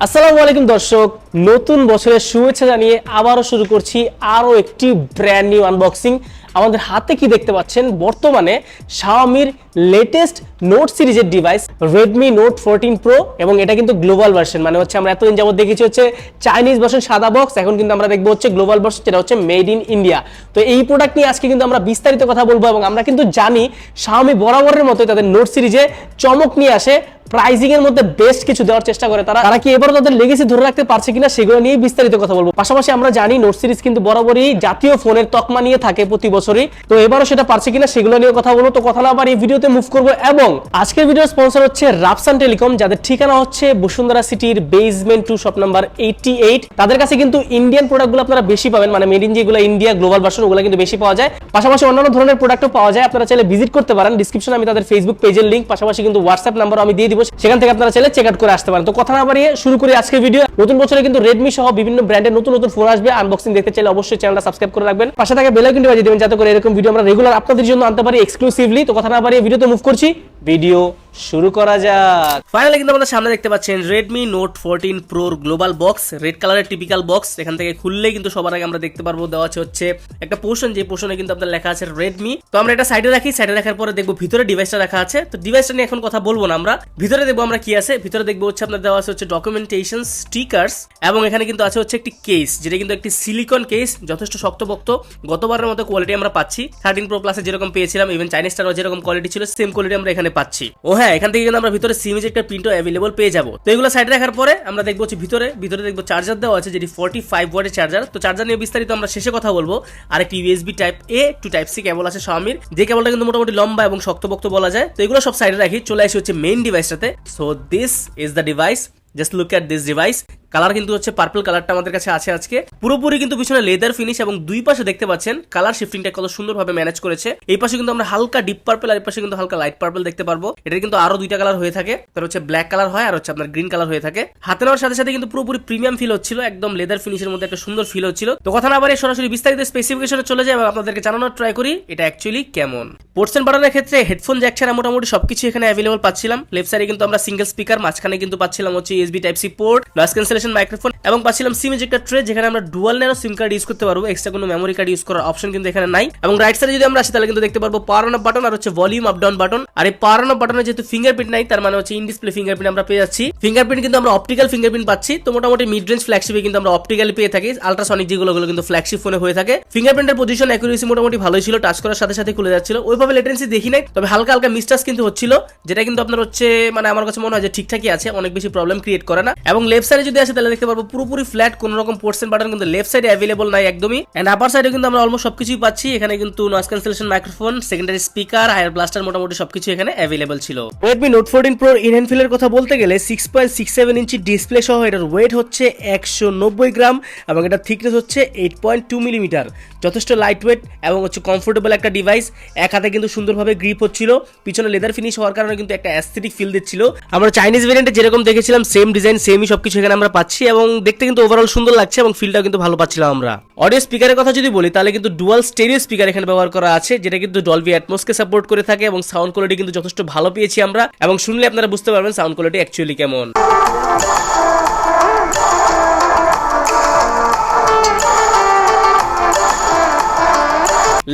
আসসালামু আলাইকুম দর্শক, নতুন বছরের শুভেচ্ছা জানিয়ে আবারও শুরু করছি আরও একটি ব্র্যান্ড নিউ আনবক্সিং আমাদের হাতে কি দেখতে পাচ্ছেন? বর্তমানে শাওমির লেটেস্ট নোট সিরিজের device Redmi note fourteen pro এবং এটা কিন্তু গ্লোবাল ভার্সন মানে হচ্ছে আমরা এতদিন যাবত দেখেছি হচ্ছে চাইনিজ ভার্সন সাদা বক্স এখন কিন্তু আমরা দেখব হচ্ছে গ্লোবাল ভার্সন যেটা হচ্ছে মেড ইন ইন্ডিয়া তো এই প্রোডাক্ট নিয়ে আজকে কিন্তু আমরা বিস্তারিত কথা বলব, এবং আমরা কিন্তু জানি শাওমি বরাবরের মতো তাদের নোট সিরিজে চমক নিয়ে আসে প্রাইজিং এর মধ্যে বেস্ট কিছু দেওয়ার চেষ্টা করে তারা। তারা কি এবার তাদের লেগেসি ধরে রাখতে পারছে কিনা সেগুলো নিয়ে বিস্তারিত কথা বলব। পাশাপাশি আমরা জানি নোট সিরিজ কিন্তু বরাবরই জাতীয় ফোনের তকমা নিয়ে থাকে প্রতি বছরই। তো এবারও সেটা পারছে কিনা সেগুলো নিয়ে কথা বলব। তো কথা আবার এই ভিডিওতে মুভ করব এবং আজকের ভিডিও স্পন্সর হচ্ছে রাপসান টেলিকম যাদের ঠিকানা হচ্ছে বসুন্ধরা সিটির basement two shop number eighty eight তাদের কাছে কিন্তু ইন্ডিয়ান প্রোডাক্টগুলো আপনারা বেশি পাবেন মানে মেড ইন যেগুলো ইন্ডিয়া গ্লোবাল ভার্সন ওগুলো কিন্তু বেশি পাওয়া যায়। পাশাপাশি অন্যান্য ধরনের প্রোডাক্টও পাওয়া যায়, আপনারা চাইলে ভিজিট করতে পারেন। ডিসক্রিপশনে আমি তাদের ফেসবুক পেজের লিঙ্ক পাশাপাশি কিন্তু হোয়াটসঅ্যাপ নাম্বার আমি দিয়ে দিব। সেখান থেকে আপনারা চাইলে চেক আউট করে আসতে পারেন। তো কথা না বাড়িয়ে শুরু করি আজকের ভিডিও নতুন বছরে কিন্তু রেডমি সহ বিভিন্ন ব্র্যান্ডের নতুন নতুন ফোন আসবে। আনবক্সিং দেখতে চাইলে অবশ্যই চ্যানেলটা সাবস্ক্রাইব করে রাখবেন। পাশে থাকে বেল আইকনটি বাজিয়ে দেবেন করে এরকম ভিডিও আমরা রেগুলার আপনাদের জন্য আনতে পারি এক্সক্লুসিভলি তো কথা না বাড়িয়ে ভিডিওতে মুভ করছি। ভিডিও শুরু করা যাক। ফাইনালি কিন্তু আমাদের সামনে দেখতে পাচ্ছেন রেডমি নোট ফোরটিন প্রোর গ্লোবাল বক্স রেড কালারের টিপিক্যাল বক্স এখান থেকে খুললেই কিন্তু সবার আগে আমরা দেখতে পারব, দেওয়া আছে হচ্ছে একটা পোর্শন যে পোর্শনে কিন্তু আপনার লেখা আছে রেডমি তো আমরা এটা সাইডে রাখি সাইডে রাখার পরে দেখব ভিতরে ডিভাইসটা রাখা আছে। তো ডিভাইসটা নিয়ে এখন কথা বলব না আমরা। ভিতরে দেখব আমরা কি আছে। ভিতরে দেখব হচ্ছে আপনার দেওয়া আছে হচ্ছে ডকুমেন্টেশন স্টিকার্স এবং এখানে কিন্তু আছে হচ্ছে একটি কেস যেটা কিন্তু একটি সিলিকন কেস যথেষ্ট শক্তপোক্ত। গতবারের মতো কোয়ালিটি আমরা পাচ্ছি। থার্টিন প্রো প্লাসে যেরকম পেয়েছিলাম ইভেন চাইনিজটারও যেরকম কোয়ালিটি ছিল সেম কোয়ালিটি আমরা এখানে পাচ্ছি। ও হ্যাঁ এখান থেকে কিন্তু আমরা ভিতরে সিমিজ একটা প্রিন্টও অ্যাভেলেবল পেয়ে যাব। তো এগুলো সাইডে রাখার পরে আমরা দেখব হচ্ছে ভিতরে ভিতরে দেখব চার্জার দেওয়া আছে যেটি ফোর্টি ফাইভ ওয়াটের চার্জার তো চার্জার নিয়ে বিস্তারিত আমরা শেষে কথা বলব। আর একটি USB type A to type C cable আছে শাওমির যে কেবলটা কিন্তু মোটামুটি লম্বা এবং শক্তপোক্ত বলা যায়। তো এগুলো সব সাইডে রাখি। চলে আসি হচ্ছে main ডিভাইসটাতে so this is the device just look at this device colour কিন্তু হচ্ছে পার্পল কালারটা আমাদের কাছে আছে আজকে। পুরোপুরি কিন্তু পিছনে লেদার ফিনিশ এবং দুই পাশে দেখতে পাচ্ছেন কালার শিফটিংটা কত সুন্দরভাবে ম্যানেজ করেছে। এই পাশে কিন্তু আমরা হালকা ডিপ পার্পল আর এই পাশে কিন্তু হালকা লাইট পার্পল দেখতে পারব। এটা কিন্তু আরও দুইটা কালার হয়ে থাকে। তার হচ্ছে ব্ল্যাক কালার হয় আর হচ্ছে আপনার গ্রিন কালার হয়ে থাকে। হাতে নেওয়ার সাথে সাথে কিন্তু পুরোপুরি প্রিমিয়াম ফিল হচ্ছিল। একদম লেদার ফিনিশের মধ্যে একটা সুন্দর ফিল হচ্ছিল। তো কথা না বাড়িয়ে সরাসরি বিস্তারিত স্পেসিফিকেশনে চলে যায় এবং আপনাদেরকে জানানোর ট্রাই করি, এটা অ্যাকচুয়ালি কেমন। পোর্টসেন বাটনের ক্ষেত্রে হেডফোন জ্যাক ছাড়া মোটামুটি সবকিছু এখানে অ্যাভেলেবল পাচ্ছিলাম। লেফট সাইডে কিন্তু আমরা সিঙ্গেল স্পিকার মাঝখানে কিন্তু পাচ্ছিলাম হচ্ছে USB type C port noise cancellation microphone এবং পাচ্ছিলাম সিম একটা ট্রে যেখানে আমরা dual nano SIM card use করতে পারব। এক্সট্রা কোনো মেমোরি কার্ড ইউজ করার অপশন কিন্তু এখানে নাই। এবং রাইট সাইডে যদি আমরা আসি, তাহলে কিন্তু দেখতে পারব পাওয়ার অন বাটন আর হচ্ছে ভলিউম আপ ডাউন বাটন আর এই পাওয়ার অন বাটনে যেহেতু ফিঙ্গারপ্রিন্ট নাই, তার মানে হচ্ছে ইন ডিসপ্লে ফিঙ্গারপ্রিন্ট আমরা পেয়ে যাচ্ছি। ফিঙ্গারপ্রিন্ট কিন্তু আমরা অপটিক্যাল ফিঙ্গারপ্রিন্ট পাচ্ছি। তো মোটামুটি মিড রেঞ্জ ফ্ল্যাগশিপে কিন্তু আমরা অপটিক্যালি পেয়ে থাকি। আলট্রাসনিক যেগুলো গুলো কিন্তু ফ্ল্যাগশিপ ফোনে হয়ে থাকে। ফিঙ্গারপ্রিন্টের পজিশন অ্যাকুরেসি মোটামুটি ভালোই ছিল টাচ করার সাথে সাথে খুলে যাচ্ছিল। ওইভাবে লেটেন্সি দেখি নাই, তবে হালকা হালকা মিস্টাস কিন্তু হচ্ছিল, যেটা কিন্তু আপনার হচ্ছে মানে আমার কাছে মনে হয় যে ঠিকঠাকই আছে, অনেক বেশি প্রবলেম ক্রিয়েট করে না। এবং লেফট সাইডে যদি তাহলে দেখতে পারব পুরোপুরি ফ্ল্যাট কোন রকম পোর্টসেন বাটন কিন্তু লেফট সাইডে অ্যাভেলেবল নাই একদমই। এন্ড আপার সাইডে কিন্তু আমরা অলমোস্ট সবকিছুই পাচ্ছি। এখানে কিন্তু noise cancellation microphone secondary speaker higher blaster মোটামুটি সবকিছু এখানে অ্যাভেলেবল ছিল। Redmi note fourteen pro in hand ফিলের কথা বলতে গেলে six point six seven inch display সহ এটার ওয়েট হচ্ছে একশো নব্বই গ্রাম এবং এটার থিকনেস হচ্ছে এইট পয়েন্ট টু মিলিমিটার যথেষ্ট লাইট ওয়েট এবং হচ্ছে কমফোর্টেবল একটা ডিভাইস এক হাতে কিন্তু সুন্দরভাবে গ্রিপ হচ্ছিল। পিছনে লেদার ফিনিশ হওয়ার কারণে কিন্তু একটা অ্যাস্থেটিক ফিল দিচ্ছিল। আমরা চাইনিজ ভেরিয়েন্টে যেরকম দেখেছিলাম সেম ডিজাইন সেমই সবকিছু এখানে আমরা পাচ্ছি এবং দেখতে কিন্তু ওভারঅল সুন্দর লাগছে এবং ফিলটাও কিন্তু ভালো পাচ্ছিলাম আমরা। অডিও স্পিকারের কথা যদি বলি, তাহলে কিন্তু ডুয়াল স্টেরিও স্পিকার এখানে ব্যবহার করা আছে, যেটা কিন্তু ডলবি অ্যাটমোসকে সাপোর্ট করে থাকে এবং সাউন্ড কোয়ালিটি কিন্তু যথেষ্ট ভালো পেয়েছি আমরা। এবং শুনলে আপনারা বুঝতে পারবেন সাউন্ড কোয়ালিটি অ্যাকচুয়ালি কেমন।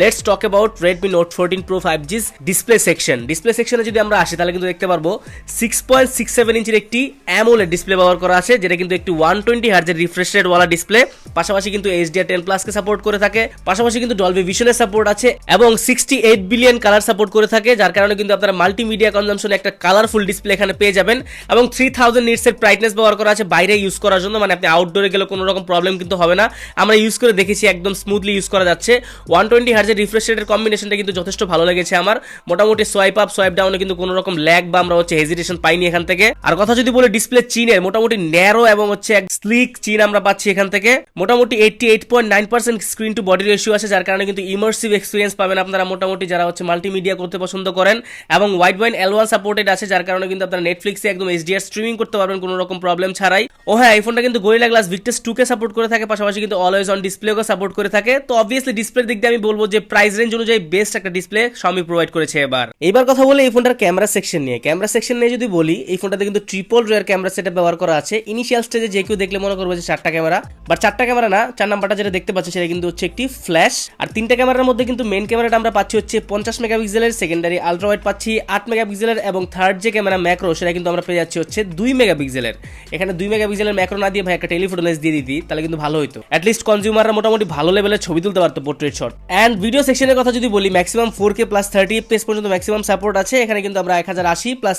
Let's talk about Redmi note fourteen pro five G's display section display সেকশনে যদি আমরা আসি, তাহলে কিন্তু দেখতে পারব সিক্স পয়েন্ট সিক্স সেভেন ইঞ্চির একটি অ্যামোলেড ডিসপ্লে ব্যবহার করা আছে, যেটা কিন্তু একটি ওয়ান টোয়েন্টি হার্জের রিফ্রেশ রেট ওয়ালা ডিসপ্লে পাশাপাশি কিন্তু এইচডিআর টেন প্লাসকে সাপোর্ট করে থাকে। পাশাপাশি কিন্তু ডলবি ভিশনের সাপোর্ট আছে এবং sixty eight billion colour support করে থাকে, যার কারণে কিন্তু আপনারা মাল্টিমিডিয়া কনজামশনে একটা কালারফুল ডিসপ্লে এখানে পেয়ে যাবেন এবং থ্রি থাউজেন্ড নিটসের ব্রাইটনেস ব্যবহার করা আছে বাইরে ইউজ করার জন্য মানে আপনি আউটডোরে গেলে কোনো রকম প্রবলেম কিন্তু হবে না। আমরা ইউজ করে দেখেছি, একদম স্মুথলি ইউজ করা যাচ্ছে। ওয়ান টোয়েন্টি হার্জের রিফ্রেশ রেটের কম্বিনেশনটা কিন্তু যথেষ্ট ভালো লেগেছে আমার। মোটামুটি সোয়াইপ আপ সোয়াইপ ডাউনে কিন্তু কোনো রকম ল্যাগ বা আমরা হচ্ছে হেজিটেশন পাইনি এখান থেকে। আর কথা যদি বলি ডিসপ্লে চিনের, মোটামুটি ন্যারো এবং হচ্ছে এক স্লিক চিন আমরা পাচ্ছি এখান থেকে। মোটামুটি eighty eight point nine percent screen to body ratio আছে, যার কারণে কিন্তু ইমার্সিভ এক্সপিরিয়েন্স পাবেন আপনারা মোটামুটি যারা হচ্ছে মাল্টিমিডিয়া করতে পছন্দ করেন। এবং Widevine L one supported আছে, যার কারণে কিন্তু আপনারা নেটফ্লিক্সে একদম এইচডিআর স্ট্রিমিং করতে পারবেন, কোনো রকম প্রবলেম ছাড়াই। ও হ্যাঁ এই ফোনটা কিন্তু গোরিলা গ্লাস ভিক্টাস টু কে সাপোর্ট করে থাকে, পাশাপাশি কিন্তু অলওয়েজ অন ডিসপ্লেকে সাপোর্ট করে থাকে। তো অবভিয়াসলি ডিসপ্লের দিক দিয়ে আমি বলব যে যে প্রাইস রেঞ্জ অনুযায়ী বেস্ট একটা ডিসপ্লে Xiaomi প্রোভাইড করেছে এবার। এবার কথা বলে এই ফোনটার ক্যামেরা সেকশন নিয়ে। ক্যামেরা সেকশন নিয়ে যদি বলি, এই ফোনটাতে কিন্তু ট্রিপল রেয়ার ক্যামেরা সেটআপ ব্যবহার করা আছে। ইনিশিয়াল স্টেজে যে কেউ দেখলে মনে করবে যে চারটা ক্যামেরা বাট চারটা ক্যামেরা না, চার নাম্বারটা যেটা দেখতে পাচ্ছি সেটা কিন্তু হচ্ছে একটি ফ্ল্যাশ আর তিনটা ক্যামেরার মধ্যে কিন্তু মেন ক্যামেরাটা আমরা পাচ্ছি হচ্ছে পঞ্চাশ মেগাপিক্সেলের সেকেন্ডারি আলট্রা ওয়াইড পাচ্ছি আট মেগাপিক্সেলের এবং থার্ড যে ক্যামেরা ম্যাক্রো সেটা কিন্তু আমরা পেয়ে যাচ্ছি হচ্ছে দুই মেগাপিক্সেলের এখানে দুই মেগাপিক্সেলের ম্যাক্রো না দিয়ে ভাই একটা টেলিফোটো লেন্স দিয়ে দিতি, তাহলে কিন্তু ভালো হতো অ্যাটলিস্ট কনজিউমাররা মোটামুটি ভালো লেভেলের ছবি তুলতে পারতো পোর্ট্রেট শট অ্যান্ড ভিডিও সেকশনের কথা যদি বলি maximum four K plus thirty FPS পর্যন্ত ম্যাক্সিমাম সাপোর্ট আছে। এখানে কিন্তু আমরা এক হাজার আশি প্লাস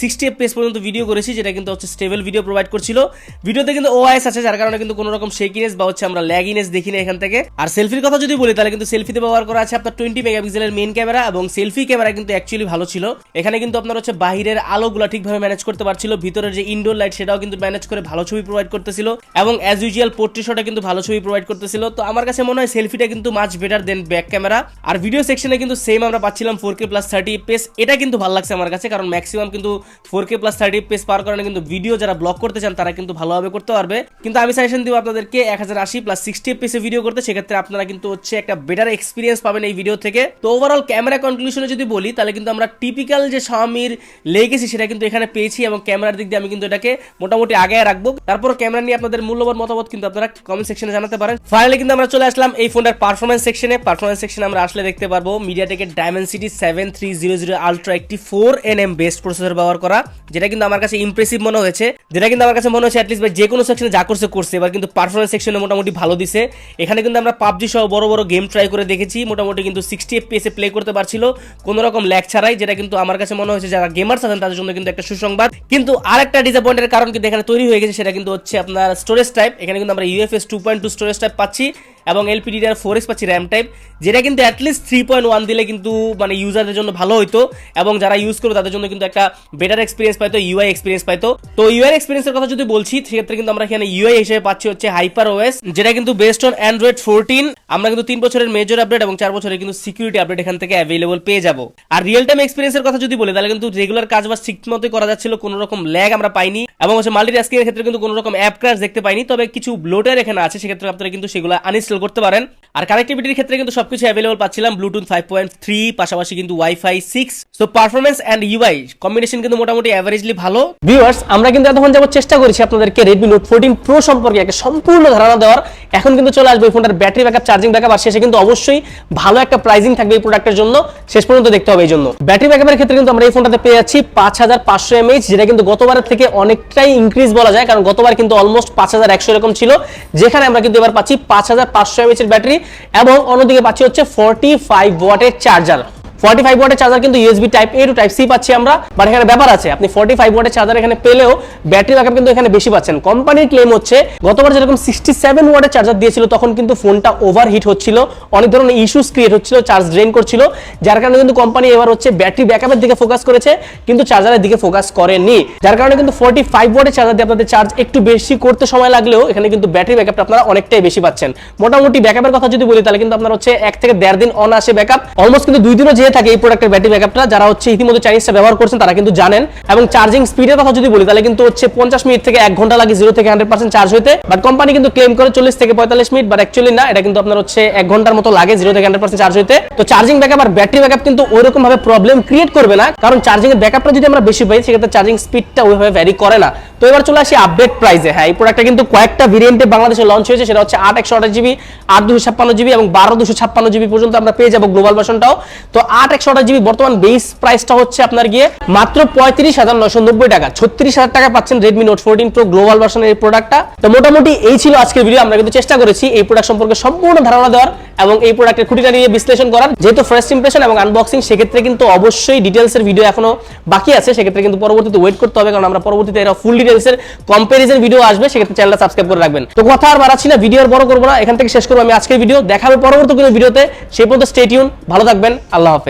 সিক্সটি এফপিএস পর্যন্ত ভিডিও করেছি, যেটা কিন্তু হচ্ছে স্টেবল ভিডিও প্রোভাইড করছিল। ভিডিওতে কিন্তু ওআইএস আছে, যার কারণে কিন্তু কোনো রকম শেকিনেস বা হচ্ছে আমরা ল্যাগিনেস দেখি না এখান থেকে। আর সেলফির কথা যদি বলি, তাহলে কিন্তু সেলফিতে ব্যবহার করা আছে আপনার টোয়েন্টি মেগাপিক্সেলের মেন ক্যামেরা এবং সেলফি ক্যামেরা কিন্তু অ্যাকচুয়ালি ভালো ছিল। এখানে কিন্তু আপনার হচ্ছে বাহিরের আলোগুলো ঠিকভাবে ম্যানেজ করতে পারছিল, ভিতরের যে ইনডোর লাইট সেটাও কিন্তু ম্যানেজ করে ভালো ছবি প্রোভাইড করতেছিল এবং অ্যাজ ইউজুয়াল পোর্ট্রেট শটে কিন্তু ভালো ছবি প্রোভাইড করতেছিল। তো আমার কাছে মনে হয় সেলফিটা কিন্তু much better than back camera আর ভিডিও সেকশনে কিন্তু সেম আমরা পাচ্ছিলাম four K plus thirty FPS এটা কিন্তু ভালো লাগছে আমার কাছে, কারণ ম্যাক্সিমাম কিন্তু four K plus thirty FPS পাওয়ার কারণে কিন্তু ভিডিও যারা ব্লগ করতে চান, তারা কিন্তু ভালোভাবে করতে পারবে। কিন্তু আমি সাজেশন দিব আপনাদেরকে এক হাজার আশি প্লাস সিক্সটি পেসে ভিডিও করতে। সেক্ষেত্রে আপনারা কিন্তু হচ্ছে একটা বেটার এক্সপিরিয়েন্স পাবেন এই ভিডিও থেকে। তো ওভারঅল ক্যামেরা কনক্লুশনে যদি বলি, তাহলে কিন্তু আমরা টিপিক্যাল যে স্বামীর লেগেছি সেটা কিন্তু এখানে পেয়েছি এবং ক্যামেরার দিক দিয়ে আমি কিন্তু এটাকে মোটামুটি আগে রাখব। তারপর ক্যামেরা নিয়ে আপনাদের মূল্যবান মতামত কিন্তু আপনারা কমেন্ট সেকশনে জানাতে পারেন। ফাইনালি কিন্তু আমরা চলে আসলাম এই ফোনটার পারফরমেন্স সেকশনে পারফরমেন্স সেকশনে আমরা আসলে দেখতে পারব মিডিয়াটেকের Dimensity seven three zero zero ultra একটি four N M best processor ব্যবহার করা, যেটা কিন্তু আমার কাছে ইমপ্রেসিভ মনে হয়েছে, যেটা কিন্তু আমার কাছে মনে হচ্ছে অ্যাটলিস্ট যে কোনো সেকশনে যা করছে করছে। এবার কিন্তু পারফরমেন্স সেকশনে মোটামুটি ভালো দিছে। এখানে কিন্তু আমরা পাবজি সহ বড় বড় গেম ট্রাই করে দেখেছি, মোটামুটি কিন্তু সিক্সটি এফপিএস এ প্লে করতে পারছিল। কোনো রকম ল্যাগ ছাড়াই, যেটা কিন্তু আমার কাছে মনে হয়েছে যারা গেমার্স আছেন, তাদের জন্য কিন্তু একটা সুসংবাদ। কিন্তু আরেকটা ডিসঅ্যাপয়েন্টের কারণ কিন্তু এখানে তৈরি হয়ে গেছে, সেটা কিন্তু হচ্ছে আপনার স্টোরেজ টাইপ এখানে কিন্তু আমরা UFS two point two storage type পাচ্ছি। এবং এলপিডিআর ফোর এস পাচ্ছি র্যাম টাইপ যেটা কিন্তু অ্যাটলিস্ট থ্রি পয়েন্ট ওয়ান দিলে কিন্তু মানে ইউজারদের জন্য ভালো হইতো এবং যারা ইউজ করবে তাদের জন্য কিন্তু একটা বেটার এক্সপিরিয়েন্স পাইতো ইউআই এক্সপিরিয়েন্স পাইতো। তো ইউআই এক্সপিরিয়েন্সের কথা যদি বলছি, সেক্ষেত্রে কিন্তু আমরা এখানে ইউআই হিসেবে পাচ্ছি হচ্ছে হাইপার ওএস যেটা কিন্তু বেস্ট অন অ্যান্ড্রয়েড ফোরটিন আমরা কিন্তু তিন বছরের মেজর আপডেট এবং চার বছরের কিন্তু সিকিউরিটি আপডেট এখান থেকে অ্যাভেলেবল পেয়ে যাব। আর রিয়েল টাইম এক্সপিরিয়েন্সের কথা যদি বলি, তাহলে কিন্তু রেগুলার কাজ বা ঠিক মতোই করা যাচ্ছিল কোনো রকম ল্যাগ আমরা পাইনি এবং হচ্ছে মাল্টি টাস্কিং এর ক্ষেত্রে কিন্তু কোনো রকম অ্যাপ ক্রাশ দেখতে পাইনি, তবে কিছু ব্লোটার এখানে আছে, সেক্ষেত্রে আপনারা কিন্তু সেগুলো আনইনস্টল করতে পারেন। আর কানেক্টিভিটির ক্ষেত্রে কিন্তু সবকিছু অ্যাভেলেবল পাচ্ছিলাম ব্লুটুথ ফাইভ পয়েন্ট থ্রি পাশাপাশি কিন্তু wifi six so performance and UI combination কিন্তু মোটামুটি অ্যাভারেজলি ভালো। ভিউয়ার্স আমরা কিন্তু এতক্ষণ যাবত চেষ্টা করেছি আপনাদেরকে রেডমি নোট ফোরটিন প্রো সম্পর্কে একটা সম্পূর্ণ ধারণা দেওয়ার। এখন কিন্তু চলে আসবে ফোনটার ব্যাটারি ব্যাকআপ চার্জিং ব্যাকআপ আর সে কিন্তু অবশ্যই ভালো একটা প্রাইজিং থাকবে এই প্রোডাক্টের জন্য। শেষ পর্যন্ত দেখতে হবে এই জন্য। ব্যাটারি ব্যাকআপের ক্ষেত্রে কিন্তু আমরা এই ফোনটাতে পেয়ে যাচ্ছি পাঁচ হাজার পাঁচশো এমএইচ যেটা কিন্তু গতবারের থেকে অনেকটাই ইনক্রিজ বলা যায়, কারণ গতবার কিন্তু অলমোস্ট পাঁচ হাজার একশো এরকম ছিল। যেখানে আমরা কিন্তু এবার পাচ্ছি পাঁচ হাজার পাঁচশো এমএইচ এর ব্যাটারি এবং অন্যদিকে পাচ্ছি হচ্ছে ফোর্টি ফাইভ ওয়াটের চার্জার ফর্টি ফাইভ ওয়াটের চার্জার কিন্তু USB type A to type C পাচ্ছি আমরা। বাট এখানে ব্যাপার আছে, আপনি ফর্টি ফাইভ ওয়াটের চার্জার এখানে পেলেও ব্যাটারি ব্যাকআপ কিন্তু এখানে বেশি পাচ্ছেন। কোম্পানির ক্লেম হচ্ছে, গতবার যেরকম সিক্সটি সেভেন ওয়াটের চার্জার দিয়েছিল, তখন কিন্তু ফোনটা হচ্ছিল। অনেক ধরনের ইস্যুস ক্রিয়েট হচ্ছিল চার্জ ড্রেন করছিল। যার কারণে কিন্তু কোম্পানি এবার হচ্ছে ব্যাটারি ব্যাকআপের দিকে ফোকাস করেছে, কিন্তু চার্জারের দিকে ফোকাস করেনি। যার কারণে কিন্তু ফর্টি ফাইভ ওয়াটের চার্জার দিয়ে আপনাদের চার্জ একটু বেশি করতে সময় লাগলেও এখানে কিন্তু ব্যাটারি ব্যাকআপটা আপনারা অনেকটাই বেশি পাচ্ছেন। মোটামুটি ব্যাকআপের কথা যদি বলি, তাহলে কিন্তু আপনার হচ্ছে এক থেকে দেড় দিন অন আসে ব্যাকআপ অলমোস্ট কিন্তু দুই দিনও যেয়ে থাকে এই প্রোডাক্টের ব্যাটারি ব্যাকআপটা যারা হচ্ছে ইতিমধ্যে চাইনিজটা ব্যবহার করছেন, তারা কিন্তু জানেন। এবং চার্জিং স্পিডের কথা যদি বলি, তাহলে কিন্তু হচ্ছে পঞ্চাশ মিনিট থেকে এক ঘণ্টা লাগে জিরো থেকে হান্ড্রেড পার্সেন্ট চার্জ হতে বাট কোম্পানি কিন্তু ক্লেম করে চল্লিশ থেকে পঁয়তাল্লিশ মিনিট বাট অ্যাকচুয়ালি না, এটা কিন্তু আপনার হচ্ছে এক ঘণ্টার মতো লাগে জিরো থেকে হান্ড্রেড পার্সেন্ট চার্জ হতে তো চার্জিং ব্যাকআপ আর ব্যাটারি ব্যাকআপ কিন্তু ওইরকম ভাবে প্রবলেম ক্রিয়েট করবে না, কারণ চার্জিং এর ব্যাকআপটা যদি আমরা বেশি পাই, সেক্ষেত্রে চার্জিং স্পিডটা ওইভাবে ভ্যারি করে না। তো এবার চলে আসি আপডেট প্রাইসে হ্যাঁ এই প্রোডাক্টটা কিন্তু কয়েকটা ভেরিয়েন্টে বাংলাদেশে লঞ্চ হয়েছে, সেটা হচ্ছে আট একশো আঠাশ জিবি আট দুশো ছাপ্পান্ন জিবি এবং বারো দুশো ছাপ্পান্ন জিবি পর্যন্ত আমরা পেয়ে যাব গ্লোবাল ভার্সনটাও তো আট একশো আঠাশ জিবি বর্তমান বেস প্রাইসটা হচ্ছে আপনার গিয়ে মাত্র পঁয়ত্রিশ হাজার নশো নব্বই টাকা। ছত্রিশ হাজার টাকা পাচ্ছেন Redmi note fourteen pro global ভার্সনের এই প্রোডাক্টটা তো মোটামুটি এই ছিল আজকের ভিডিও আমরা কিন্তু চেষ্টা করেছি এই প্রোডাক্ট সম্পর্কে সম্পূর্ণ ধারণা দেওয়ার এবং এই প্রোডাক্টের খুঁটিটা নিয়ে বিশ্লেষণ করার। যেহেতু ফার্স্ট ইমপ্রেশন এবং আনবক্সিং সেক্ষেত্রে কিন্তু অবশ্যই ডিটেলসের ভিডিও এখনও বাকি আছে। সেক্ষেত্রে কিন্তু পরবর্তীতে ওয়েট করতে হবে, কারণ আমরা পরবর্তীতে এরা ফুল ডিটেলসের কম্পারিজন ভিডিও আসবে। সেক্ষেত্রে চ্যানেলটা সাবস্ক্রাইব করে রাখবেন। তো কথা আর বাড়াচ্ছি না ভিডিও আর বড় করব না। এখান থেকে শেষ করব আমি আজকের ভিডিও দেখাবে পরবর্তী কোনো ভিডিওতে সেই পর্যন্ত স্টেটিউন ভালো থাকবেন, আল্লাহ হাফেজ।